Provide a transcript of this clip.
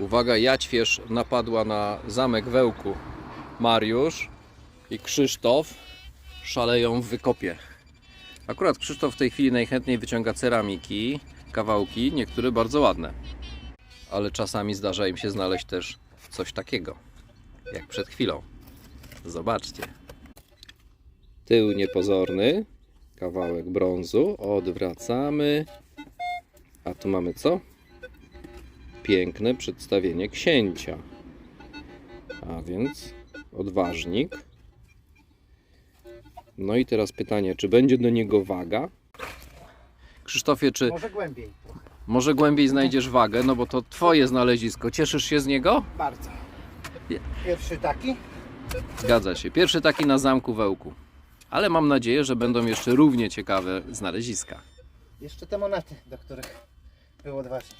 Uwaga, Jaćwierz napadła na zamek Wełku. Mariusz i Krzysztof szaleją w wykopie. Akurat Krzysztof w tej chwili najchętniej wyciąga ceramiki, kawałki, niektóre bardzo ładne. Ale czasami zdarza im się znaleźć też coś takiego, jak przed chwilą. Zobaczcie. Tył niepozorny, kawałek brązu, odwracamy. A tu mamy co? Piękne przedstawienie księcia. A więc odważnik. No i teraz pytanie, czy będzie do niego waga? Krzysztofie, czy Może głębiej. może głębiej znajdziesz wagę? No bo to twoje znalezisko. Cieszysz się z niego? Bardzo. Pierwszy taki. Zgadza się. Pierwszy taki na zamku Wełku. Ale mam nadzieję, że będą jeszcze równie ciekawe znaleziska. Jeszcze te monety, do których był odważnik.